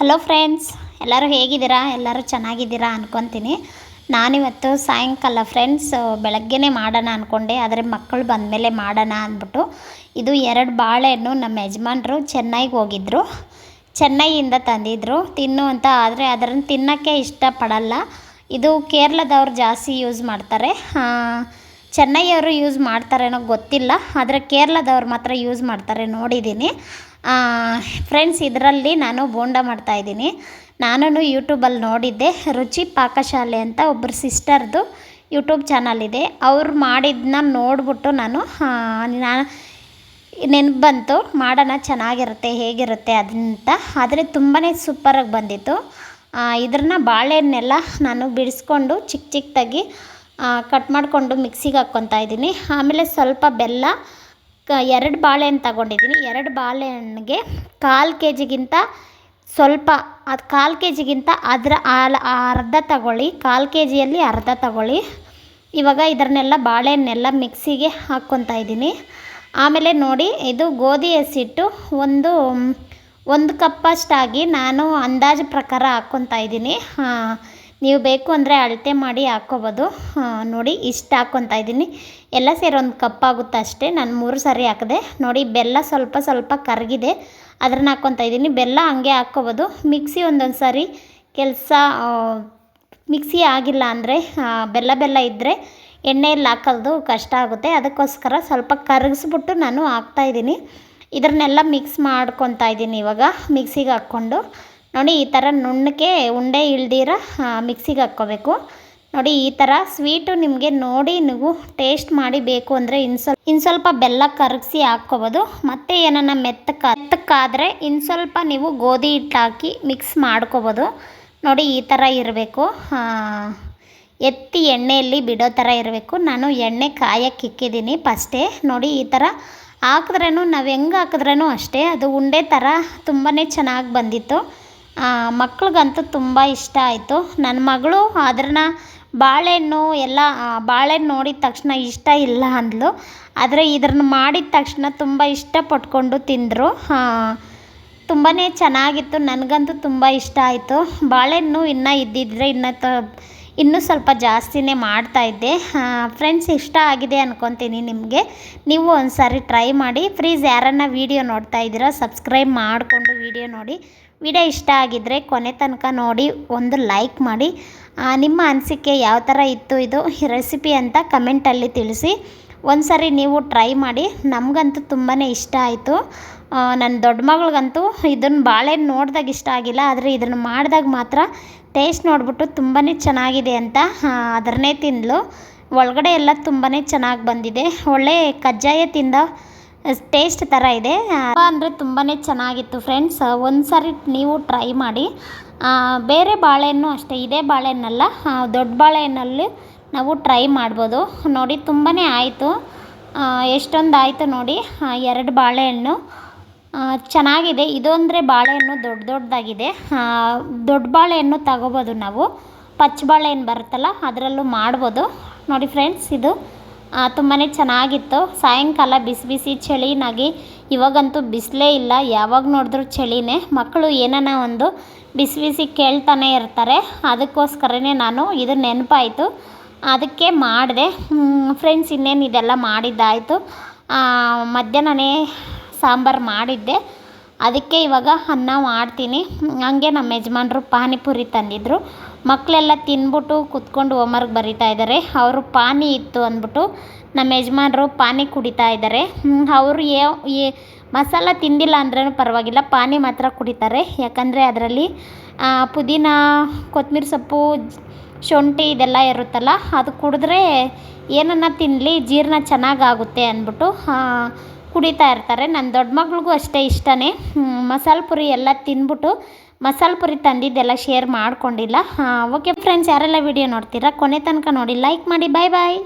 Hello friends ಎಲ್ಲರೂ ಹೇಗಿದ್ದೀರಾ? ಎಲ್ಲರೂ ಚೆನ್ನಾಗಿದ್ದೀರಾ ಅಂದ್ಕೊತೀನಿ ನಾನಿವತ್ತು ಸಾಯಂಕಾಲ ಫ್ರೆಂಡ್ಸ್ ಬೆಳಗ್ಗೆನೇ ಮಾಡೋಣ ಅಂದ್ಕೊಂಡೆ ಆದರೆ ಮಕ್ಕಳು ಬಂದಮೇಲೆ ಮಾಡೋಣ ಅಂದ್ಬಿಟ್ಟು. ಇದು ಎರಡು ಬಾಳೆಹಣ್ಣು ನಮ್ಮ ಯಜಮಾನ್ರು ಚೆನ್ನೈಗೆ ಹೋಗಿದ್ದರು ಚೆನ್ನೈಯಿಂದ ತಂದಿದ್ದರು ತಿನ್ನು ಅಂತ ಆದರೆ ಅದನ್ನು ತಿನ್ನೋಕ್ಕೆ ಇಷ್ಟಪಡಲ್ಲ. ಇದು ಕೇರಳದವ್ರು ಜಾಸ್ತಿ ಯೂಸ್ ಮಾಡ್ತಾರೆ. ಚೆನ್ನೈಯವರು ಯೂಸ್ ಮಾಡ್ತಾರೇನೋ ಗೊತ್ತಿಲ್ಲ. ಆದರೆ ಕೇರಳದವ್ರು ಮಾತ್ರ ಯೂಸ್ ಮಾಡ್ತಾರೆ ನೋಡಿದ್ದೀನಿ. ಫ್ರೆಂಡ್ಸ್ ಇದರಲ್ಲಿ ನಾನು ಬೋಂಡ ಮಾಡ್ತಾಯಿದ್ದೀನಿ ನಾನು ಯೂಟ್ಯೂಬಲ್ಲಿ ನೋಡಿದ್ದೆ. ರುಚಿ ಪಾಕಶಾಲೆ ಅಂತ ಒಬ್ಬರು ಸಿಸ್ಟರ್ದು ಯೂಟ್ಯೂಬ್ ಚಾನಲ್ ಇದೆ. ಅವ್ರು ಮಾಡಿದ್ದನ್ನ ನೋಡಿಬಿಟ್ಟು ನಾನು ನಾನು ನೆನಪು ಬಂತು ಮಾಡೋಣ, ಚೆನ್ನಾಗಿರುತ್ತೆ, ಹೇಗಿರುತ್ತೆ ಅದಂತ ಆದರೆ ತುಂಬಾ ಸೂಪರಾಗಿ ಬಂದಿತ್ತು. ಇದ್ರನ್ನ ಬಾಳೆಹಣ್ಣೆಲ್ಲ ನಾನು ಬಿಡಿಸ್ಕೊಂಡು ಚಿಕ್ಕ ಚಿಕ್ಕದಾಗಿ ಕಟ್ ಮಾಡಿಕೊಂಡು ಮಿಕ್ಸಿಗೆ ಹಾಕ್ಕೊತಾ ಇದ್ದೀನಿ. ಆಮೇಲೆ ಸ್ವಲ್ಪ ಬೆಲ್ಲ ಎರಡು ಬಾಳೆಹಣ್ಣು ತಗೊಂಡಿದ್ದೀನಿ. ಎರಡು ಬಾಳೆಹಣ್ಣಿಗೆ ಕಾಲು ಕೆ ಜಿಗಿಂತ ಸ್ವಲ್ಪ, ಅದು ಕಾಲು ಕೆ ಜಿಗಿಂತ ಅದರ ಅರ್ಧ ತಗೊಳ್ಳಿ. ಕಾಲು ಕೆ ಜಿಯಲ್ಲಿ ಅರ್ಧ ತಗೊಳ್ಳಿ. ಇವಾಗ ಇದನ್ನೆಲ್ಲ ಬಾಳೆಹಣ್ಣೆಲ್ಲ ಮಿಕ್ಸಿಗೆ ಹಾಕ್ಕೊತಾ ಇದ್ದೀನಿ. ಆಮೇಲೆ ನೋಡಿ, ಇದು ಗೋಧಿ ಹಸಿಟ್ಟು ಒಂದು ಒಂದು ಕಪ್ಪಷ್ಟಾಗಿ ನಾನು ಅಂದಾಜು ಪ್ರಕಾರ ಹಾಕ್ಕೊತಾ ಇದ್ದೀನಿ. ನೀವು ಬೇಕು ಅಂದರೆ ಅಳತೆ ಮಾಡಿ ಹಾಕ್ಕೋಬೋದು ನೋಡಿ, ಇಷ್ಟು ಹಾಕ್ಕೊತಾ ಇದ್ದೀನಿ. ಎಲ್ಲ ಸೇರಿ ಒಂದು ಕಪ್ ಆಗುತ್ತೆ ಅಷ್ಟೇ. ನಾನು ಮೂರು ಸರಿ ಹಾಕಿದೆ. ನೋಡಿ, ಬೆಲ್ಲ ಸ್ವಲ್ಪ ಸ್ವಲ್ಪ ಕರಗಿದೆ. ಅದನ್ನ ಹಾಕ್ಕೊತಾ ಇದ್ದೀನಿ. ಬೆಲ್ಲ ಹಂಗೆ ಹಾಕ್ಕೋಬೋದು ಮಿಕ್ಸಿ ಒಂದೊಂದು ಸಾರಿ ಕೆಲಸ ಮಿಕ್ಸಿ ಆಗಿಲ್ಲ ಅಂದರೆ ಬೆಲ್ಲ ಬೆಲ್ಲ ಇದ್ದರೆ ಎಣ್ಣೆಯಲ್ಲಿ ಹಾಕಲ್ದು ಕಷ್ಟ ಆಗುತ್ತೆ. ಅದಕ್ಕೋಸ್ಕರ ಸ್ವಲ್ಪ ಕರಗಿಸ್ಬಿಟ್ಟು ನಾನು ಹಾಕ್ತಾಯಿದ್ದೀನಿ ಇದನ್ನೆಲ್ಲ ಮಿಕ್ಸ್ ಮಾಡ್ಕೊತಾ ಇದ್ದೀನಿ ಇವಾಗ. ಮಿಕ್ಸಿಗೆ ಹಾಕ್ಕೊಂಡು. ನೋಡಿ, ಈ ಥರ ನುಣ್ಣಗೆ ಉಂಡೆ ಇಳ್ದಿರ ಮಿಕ್ಸಿಗೆ ಹಾಕ್ಕೋಬೇಕು. ನೋಡಿ, ಈ ಥರ ಸ್ವೀಟು ನಿಮಗೆ ನೋಡಿ ನೀವು ಟೇಸ್ಟ್ ಮಾಡಿ ಬೇಕು ಅಂದರೆ ಇನ್ನು ಸ್ವಲ್ಪ ಇನ್ನು ಸ್ವಲ್ಪ ಬೆಲ್ಲ ಕರಗಿಸಿ ಹಾಕ್ಕೋಬೋದು. ಮತ್ತು ಏನನ್ನ ಮೆತ್ತಕ್ಕೆ ಮೆತ್ತಕ್ಕಾದರೆ ಇನ್ನು ಸ್ವಲ್ಪ ನೀವು ಗೋಧಿ ಹಿಟ್ಟು ಹಾಕಿ ಮಿಕ್ಸ್ ಮಾಡ್ಕೋಬೋದು. ನೋಡಿ, ಈ ಥರ ಇರಬೇಕು. ಎತ್ತಿ ಎಣ್ಣೆಯಲ್ಲಿ ಬಿಡೋ ಥರ ಇರಬೇಕು. ನಾನು ಎಣ್ಣೆ ಕಾಯಕ್ಕೆ ಇಕ್ಕಿದ್ದೀನಿ ಫಸ್ಟೇ. ನೋಡಿ, ಈ ಥರ ಹಾಕಿದ್ರೂ ನಾವು ಹೆಂಗೆ ಹಾಕಿದ್ರೂ ಅಷ್ಟೇ. ಅದು ಉಂಡೆ ಥರ ತುಂಬಾ ಚೆನ್ನಾಗಿ ಬಂದಿತ್ತು. ಮಕ್ಳಿಗಂತೂ ತುಂಬ ಇಷ್ಟ ಆಯಿತು. ನನ್ನ ಮಗಳು ಅದನ್ನ ಬಾಳೆಹಣ್ಣು ಎಲ್ಲ ಬಾಳೆಹಣ್ಣು ನೋಡಿದ ತಕ್ಷಣ ಇಷ್ಟ ಇಲ್ಲ ಅಂದಳು ಆದರೆ ಇದನ್ನು ಮಾಡಿದ ತಕ್ಷಣ ತುಂಬ ಇಷ್ಟಪಟ್ಕೊಂಡು ತಿಂದರು. ತುಂಬಾ ಚೆನ್ನಾಗಿತ್ತು. ನನಗಂತೂ ತುಂಬ ಇಷ್ಟ ಆಯಿತು. ಬಾಳೆಹಣ್ಣು ಇನ್ನೂ ಇದ್ದಿದ್ದರೆ ಇನ್ನೂ ತ, ಇನ್ನೂ ಸ್ವಲ್ಪ ಜಾಸ್ತಿನೇ ಮಾಡ್ತಾಯಿದ್ದೆ ಫ್ರೆಂಡ್ಸ್ ಇಷ್ಟ ಆಗಿದೆ ಅಂದ್ಕೊತೀನಿ ನಿಮಗೆ. ನೀವು ಒಂದು ಸಾರಿ ಟ್ರೈ ಮಾಡಿ. ಫ್ರೀಸ್ ಯಾರನ್ನ ವೀಡಿಯೋ ನೋಡ್ತಾ ಇದ್ದೀರಾ ಸಬ್ಸ್ಕ್ರೈಬ್ ಮಾಡಿಕೊಂಡು ವೀಡಿಯೋ ನೋಡಿ. ವಿಡಿಯೋ ಇಷ್ಟ ಆಗಿದ್ದರೆ ಕೊನೆ ತನಕ ನೋಡಿ ಒಂದು ಲೈಕ್ ಮಾಡಿ. ನಿಮ್ಮ ಅನಿಸಿಕೆ ಯಾವ ಥರ ಇತ್ತು ಇದು ರೆಸಿಪಿ ಅಂತ ಕಮೆಂಟಲ್ಲಿ ತಿಳಿಸಿ. ಒಂದು ಸರಿ ನೀವು ಟ್ರೈ ಮಾಡಿ. ನಮಗಂತೂ ತುಂಬಾ ಇಷ್ಟ ಆಯಿತು. ನನ್ನ ದೊಡ್ಡ ಮಗಳಿಗಂತೂ ಇದನ್ನು ಬಾಳೆಹಣ್ಣು ನೋಡಿದಾಗ ಇಷ್ಟ ಆಗಿಲ್ಲ. ಆದರೆ ಇದನ್ನು ಮಾಡಿದಾಗ ಮಾತ್ರ ಟೇಸ್ಟ್ ನೋಡಿಬಿಟ್ಟು ತುಂಬಾ ಚೆನ್ನಾಗಿದೆ ಅಂತ ಅದನ್ನೇ ತಿಂದಳು ಒಳಗಡೆ ಎಲ್ಲ ತುಂಬಾ ಚೆನ್ನಾಗಿ ಬಂದಿದೆ. ಒಳ್ಳೆ ಕಜ್ಜಾಯ ತಿಂದ ಟೇಸ್ಟ್ ಥರ ಇದೆ. ಅಂದರೆ ತುಂಬಾ ಚೆನ್ನಾಗಿತ್ತು ಫ್ರೆಂಡ್ಸ್. ಒಂದು ಸಾರಿ ನೀವು ಟ್ರೈ ಮಾಡಿ. ಬೇರೆ ಬಾಳೆಹಣ್ಣು ಅಷ್ಟೇ, ಇದೇ ಬಾಳೆಹಣ್ಣಲ್ಲ. ದೊಡ್ಡ ಬಾಳೆಹಣ್ಣಲ್ಲಿ ನಾವು ಟ್ರೈ ಮಾಡ್ಬೋದು. ನೋಡಿ ತುಂಬಾ ಆಯಿತು. ಎಷ್ಟೊಂದು ಆಯಿತು ನೋಡಿ. ಎರಡು ಬಾಳೆಹಣ್ಣು. ಚೆನ್ನಾಗಿದೆ. ಇದು ಅಂದರೆ ಬಾಳೆಹಣ್ಣು ದೊಡ್ಡ ದೊಡ್ಡದಾಗಿದೆ. ದೊಡ್ಡ ಬಾಳೆಹಣ್ಣು ತಗೋಬೋದು ನಾವು. ಪಚ್ಚ ಬಾಳೆಹಣ್ಣು ಬರುತ್ತಲ್ಲ, ಅದರಲ್ಲೂ ಮಾಡ್ಬೋದು. ನೋಡಿ ಫ್ರೆಂಡ್ಸ್, ಇದು ತುಂಬಾ ಚೆನ್ನಾಗಿತ್ತು. ಸಾಯಂಕಾಲ ಬಿಸಿ ಬಿಸಿ ಚಳಿನಾಗಿ ಇವಾಗಂತೂ ಬಿಸಿಲೇ ಇಲ್ಲ. ಯಾವಾಗ ನೋಡಿದ್ರೂ ಚಳಿನೇ. ಮಕ್ಕಳು ಏನಾನ ಒಂದು ಬಿಸಿ ಬಿಸಿ ಕೇಳ್ತಾನೆ ಇರ್ತಾರೆ. ಅದಕ್ಕೋಸ್ಕರನೇ ನಾನು ಇದು ನೆನಪಾಯಿತು. ಅದಕ್ಕೆ ಮಾಡಿದೆ. ಫ್ರೆಂಡ್ಸ್ ಇನ್ನೇನು ಇದೆಲ್ಲ ಮಾಡಿದ್ದಾಯಿತು. ಮಧ್ಯಾಹ್ನನೇ ಸಾಂಬಾರು ಮಾಡಿದ್ದೆ. ಅದಕ್ಕೆ ಇವಾಗ ಅನ್ನ ಮಾಡ್ತೀನಿ. ಹಂಗೆ ನಮ್ಮ ಯಜಮಾನ್ರು ಪಾನಿಪುರಿ ತಂದಿದ್ದರು ಮಕ್ಕಳೆಲ್ಲ ತಿನ್ಬಿಟ್ಟು ಕುತ್ಕೊಂಡು ಹೋಮ್ವರ್ಕ್ ಬರಿತಾ ಇದ್ದಾರೆ. ಅವರು ಪಾನಿ ಇತ್ತು ಅಂದ್ಬಿಟ್ಟು ನಮ್ಮ ಯಜಮಾನ್ರು ಪಾನಿ ಕುಡಿತಾ ಇದ್ದಾರೆ. ಅವರು ಏ ಮಸಾಲ ತಿಂದಿಲ್ಲ ಅಂದ್ರೂ ಪರವಾಗಿಲ್ಲ, ಪಾನಿ ಮಾತ್ರ ಕುಡಿತಾರೆ. ಯಾಕಂದರೆ ಅದರಲ್ಲಿ ಪುದೀನ ಕೊತ್ತಂಬರಿ ಸೊಪ್ಪು, ಶುಂಠಿ ಇದೆಲ್ಲ ಇರುತ್ತಲ್ಲ, ಅದು ಕುಡಿದ್ರೆ ಏನನ್ನ ತಿನ್ನಲಿ ಜೀರ್ಣ ಚೆನ್ನಾಗಾಗುತ್ತೆ ಅಂದ್ಬಿಟ್ಟು ಕುಡಿತಾ ಇರ್ತಾರೆ. ನನ್ನ ದೊಡ್ಡ ಮಗಳಿಗೂ ಅಷ್ಟೇ ಇಷ್ಟನೇ. ಮಸಾಲೆ ಪುರಿ ಎಲ್ಲ ತಿಂದ್ಬಿಟ್ಟು ಮಸಾಲೆ ಪುರಿ ತಂದಿದ್ದೆಲ್ಲ ಶೇರ್ ಮಾಡ್ಕೊಂಡಿಲ್ಲ. ಓಕೆ ಫ್ರೆಂಡ್ಸ್ ಯಾರೆಲ್ಲ ವಿಡಿಯೋ ನೋಡ್ತೀರಾ, ಕೊನೆ ತನಕ ನೋಡಿ ಲೈಕ್ ಮಾಡಿ ಬಾಯ್ ಬಾಯ್